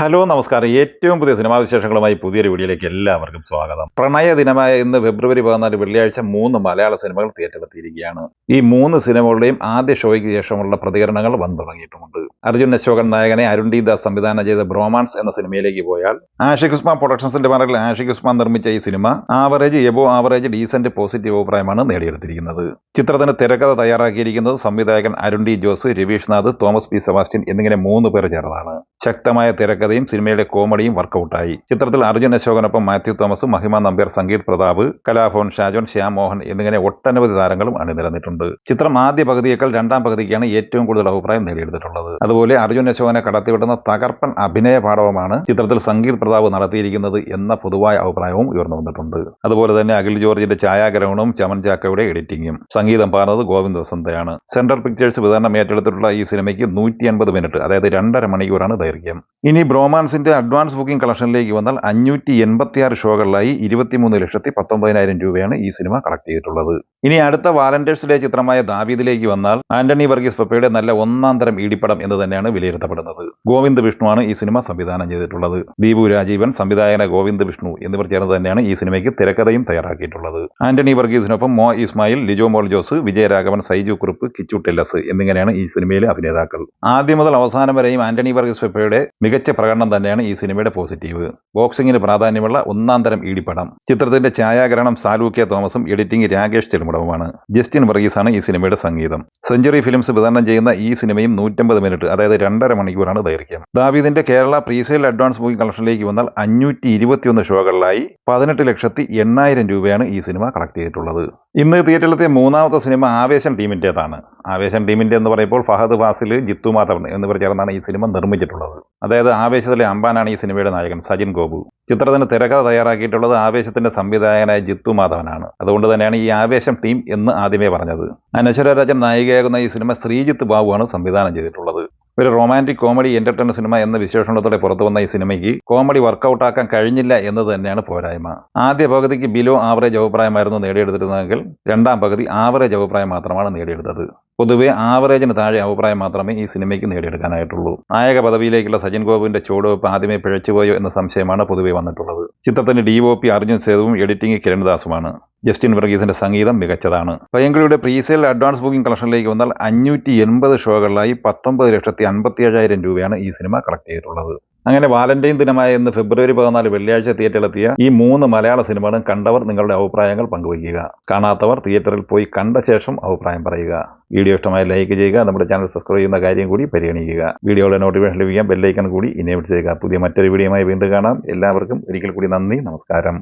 Hello നമസ്കാരം. ഏറ്റവും പുതിയ സിനിമാ വിശേഷങ്ങളുമായി പുതിയൊരു വീഡിയോയിലേക്ക് എല്ലാവർക്കും സ്വാഗതം. പ്രണയ ദിനമായ ഇന്ന് ഫെബ്രുവരി പതിനാല് വെള്ളിയാഴ്ച മൂന്ന് മലയാള സിനിമകൾ തിയേറ്ററിലെത്തിയിരിക്കുകയാണ്. ഈ മൂന്ന് സിനിമകളുടെയും ആദ്യ ഷോയ്ക്ക് ശേഷമുള്ള പ്രതികരണങ്ങൾ വന്നു തുടങ്ങിയിട്ടുമുണ്ട്. അർജുൻ അശോകൻ നായകനെ അരുൺ ഡി ദാസ് സംവിധാനം ചെയ്ത ബ്രോമാൻസ് എന്ന സിനിമയിലേക്ക് പോയാൽ ആഷിഖ് ഉസ്മാൻ പ്രൊഡക്ഷൻസിന്റെ മറകിൽ ആഷിഖ് ഉസ്മാൻ നിർമ്മിച്ച ഈ cinema average above average decent positive അഭിപ്രായമാണ് നേടിയെടുത്തിരിക്കുന്നത്. ചിത്രത്തിന് തിരക്കഥ തയ്യാറാക്കിയിരിക്കുന്നത് സംവിധായകൻ അരുൺ ഡി ജോസ് രവീഷ് നാഥ് തോമസ് പി സെബാസ്റ്റ്യൻ എന്നിങ്ങനെ മൂന്ന് പേർ ചേർന്നാണ് ശക്തമായ തിരക്കഥയും സിനിമയുടെ കോമഡിയും വർക്കൗട്ടായി. ചിത്രത്തിൽ അർജുൻ അശോകനൊപ്പം മാത്യു തോമസ് മഹിമ നമ്പ്യാർ സംഗീത് പ്രതാപ് കലാഭവൻ ഷാജോൻ ശ്യാം മോഹൻ എന്നിങ്ങനെ ഒട്ടനവധി താരങ്ങളും അണിനിരന്നിട്ടുണ്ട്. ചിത്രം ആദ്യ പകുതിയേക്കാൾ രണ്ടാം പകുതിക്കാണ് ഏറ്റവും കൂടുതൽ അഭിപ്രായം നേടിയെടുത്തിട്ടുള്ളത്. അതുപോലെ അർജുൻ അശോകനെ കടത്തിവിടുന്ന തകർപ്പൻ അഭിനയ പാഠവുമാണ് ചിത്രത്തിൽ സംഗീത് പ്രതാപ് നടത്തിയിരിക്കുന്നത് എന്ന പൊതുവായ അഭിപ്രായവും ഉയർന്നു വന്നിട്ടുണ്ട്. അതുപോലെ തന്നെ അഖിൽ ജോർജിന്റെ ഛായാഗ്രഹണവും ചമൻ ചാക്കയുടെ എഡിറ്റിംഗും സംഗീതം പാടുന്നത് ഗോവിന്ദ് വസന്തയാണ്. സെൻട്രൽ പിക്ചേഴ്സ് വിതരണം ഏറ്റെടുത്തിട്ടുള്ള ഈ സിനിമയ്ക്ക് നൂറ്റി മിനിറ്റ് അതായത് രണ്ടര മണിക്കൂറാണ് энергия ഇനി ബ്രോമാൻസിന്റെ അഡ്വാൻസ് ബുക്കിംഗ് കളക്ഷനിലേക്ക് വന്നാൽ അഞ്ഞൂറ്റി എൺപത്തിയാറ് ഷോകളിലായി ഇരുപത്തിമൂന്ന് ലക്ഷത്തി പത്തൊമ്പതിനായിരം രൂപയാണ് ഈ സിനിമ കളക്ട് ചെയ്തിട്ടുള്ളത്. ഇനി അടുത്ത വാലന്റേഴ്സ് ഡേ ചിത്രമായ ദാവീദിലേക്ക് വന്നാൽ ആന്റണി വർഗീസ് പപ്പയുടെ നല്ല ഒന്നാം തരം ഈടിപ്പടം എന്ന് തന്നെയാണ് വിലയിരുത്തപ്പെടുന്നത്. ഗോവിന്ദ് വിഷ്ണുവാണ് ഈ സിനിമ സംവിധാനം ചെയ്തിട്ടുള്ളത്. ദീപു രാജീവൻ സംവിധായകന ഗോവിന്ദ് വിഷ്ണു എന്നിവർ ചേർന്ന് തന്നെയാണ് ഈ സിനിമയ്ക്ക് തിരക്കഥയും തയ്യാറാക്കിയിട്ടുള്ളത്. ആന്റണി വർഗീസിനൊപ്പം മോ ഇസ്മായിൽ ലിജോ മോൾ ജോസ് വിജയരാഘവൻ സൈജു കുറുപ്പ് കിച്ചു ടെല്ലസ് എന്നിങ്ങനെയാണ് ഈ സിനിമയിലെ അഭിനേതാക്കൾ. ആദ്യം മുതൽ അവസാനം വരെയും ആന്റണി വർഗീസ് പെപ്പയുടെ മികച്ച പ്രകടനം തന്നെയാണ് ഈ സിനിമയുടെ പോസിറ്റീവ്. ബോക്സിംഗിന് പ്രാധാന്യമുള്ള ഒന്നാം തരം ഈടിപ്പടം ചിത്രത്തിന്റെ ഛായാഗ്രഹണം സാലു കെ തോമസും എഡിറ്റിംഗ് രാകേഷ് ചെറുമുടവുമാണ്. ജസ്റ്റിൻ വർഗീസാണ് ഈ സിനിമയുടെ സംഗീതം. സെഞ്ചുറി ഫിലിംസ് വിതരണം ചെയ്യുന്ന ഈ സിനിമയും നൂറ്റമ്പത് മിനിറ്റ് അതായത് രണ്ടര മണിക്കൂറാണ് ദൈർഘ്യം. ദാവീദിന്റെ കേരള പ്രീസെയിൽ അഡ്വാൻസ് ബുക്കിംഗ് കളക്ഷനിലേക്ക് വന്നാൽ അഞ്ഞൂറ്റി ഇരുപത്തിയൊന്ന് ഷോകളിലായി പതിനെട്ട് ലക്ഷത്തി എണ്ണായിരം രൂപയാണ് ഈ സിനിമ കളക്ട് ചെയ്തിട്ടുള്ളത്. ഇന്ന് തിയേറ്ററിലെത്തിയ മൂന്നാമത്തെ സിനിമ ആവേശം ടീമിന്റേതാണ്. ആവേശം ടീമിന്റെ എന്ന് പറയുമ്പോൾ ഫഹദ് ഫാസിൽ ജിത്തു മാധവൻ എന്നിവർ ചേർന്നാണ് ഈ സിനിമ നിർമ്മിച്ചിട്ടുള്ളത്. അതായത് ആവേശത്തിലെ അമ്പാനാണ് ഈ സിനിമയുടെ നായകൻ സജിൻ ഗോപു. ചിത്രത്തിന് തിരക്കഥ തയ്യാറാക്കിയിട്ടുള്ളത് ആവേശത്തിന്റെ സംവിധായകനായ ജിത്തു മാധവനാണ്. അതുകൊണ്ട് തന്നെയാണ് ഈ ആവേശം ടീം എന്ന് ആദ്യമേ പറഞ്ഞത്. അനശ്വര രാജൻ നായികയാകുന്ന ഈ സിനിമ ശ്രീജിത്ത് ബാബുവാണ് സംവിധാനം ചെയ്തിട്ടുള്ളത്. ഒരു റൊമാന്റിക് കോമഡി എന്റർടൈനർ സിനിമ എന്ന വിശേഷണത്തോടെ പുറത്തു വന്ന ഈ സിനിമയ്ക്ക് കോമഡി വർക്കൗട്ട് ആക്കാൻ കഴിഞ്ഞില്ല എന്ന് തന്നെയാണ് പോരായ്മ. ആദ്യ പകുതിക്ക് ബിലോ ആവറേജ് അഭിപ്രായമായിരുന്നു നേടിയെടുത്തിരുന്നതെങ്കിൽ രണ്ടാം പകുതി ആവറേജ് അഭിപ്രായം മാത്രമാണ് നേടിയെടുത്തത്. പൊതുവെ ആവറേജിന് താഴെ അഭിപ്രായം മാത്രമേ ഈ സിനിമയ്ക്ക് നേടിയെടുക്കാനായിട്ടുള്ളൂ. നായക പദവിയിലേക്കുള്ള സജിൻ ഗോപുവിന്റെ ചുവടുവെപ്പ് ആദ്യമേ പിഴച്ചുപോയോ എന്ന സംശയമാണ് പൊതുവെ വന്നിട്ടുള്ളത്. ചിത്രത്തിന് ഡി ഒ പി അർജുൻ സേതുവും എഡിറ്റിംഗ് കിരൺദാസുമാണ് ജസ്റ്റിൻ വർഗീസിന്റെ സംഗീതം മികച്ചതാണ്. പയ്യങ്കുഴിയുടെ പ്രീസെയിൽ അഡ്വാൻസ് ബുക്കിംഗ് കളക്ഷനിലേക്ക് വന്നാൽ അഞ്ഞൂറ്റി എൺപത് ഷോകളിലായി പത്തൊമ്പത് ലക്ഷത്തി അൻപത്തി ഏഴായിരം രൂപയാണ് ഈ സിനിമ കളക്ട് ചെയ്തിട്ടുള്ളത്. അങ്ങനെ വാലന്റൈൻ ദിനമായ ഇന്ന് ഫെബ്രുവരി പതിനാല് വെള്ളിയാഴ്ച തിയേറ്ററിലെത്തിയ ഈ മൂന്ന് മലയാള സിനിമകളും കണ്ടവർ നിങ്ങളുടെ അഭിപ്രായങ്ങൾ പങ്കുവയ്ക്കുക. കാണാത്തവർ തിയേറ്ററിൽ പോയി കണ്ട ശേഷം അഭിപ്രായം പറയുക. വീഡിയോ ഇഷ്ടമായി ലൈക്ക് ചെയ്യുക. നമ്മുടെ ചാനൽ സബ്സ്ക്രൈബ് ചെയ്യുന്ന കാര്യം കൂടി പരിഗണിക്കുക. വീഡിയോയുടെ നോട്ടിഫിക്കേഷൻ ലഭിക്കാൻ ബെല്ലൈക്കൺ കൂടി ഇനേബിൾ ചെയ്യുക. പുതിയ മറ്റൊരു വീഡിയോയുമായി വീണ്ടും കാണാം. എല്ലാവർക്കും ഒരിക്കൽ കൂടി നന്ദി നമസ്കാരം.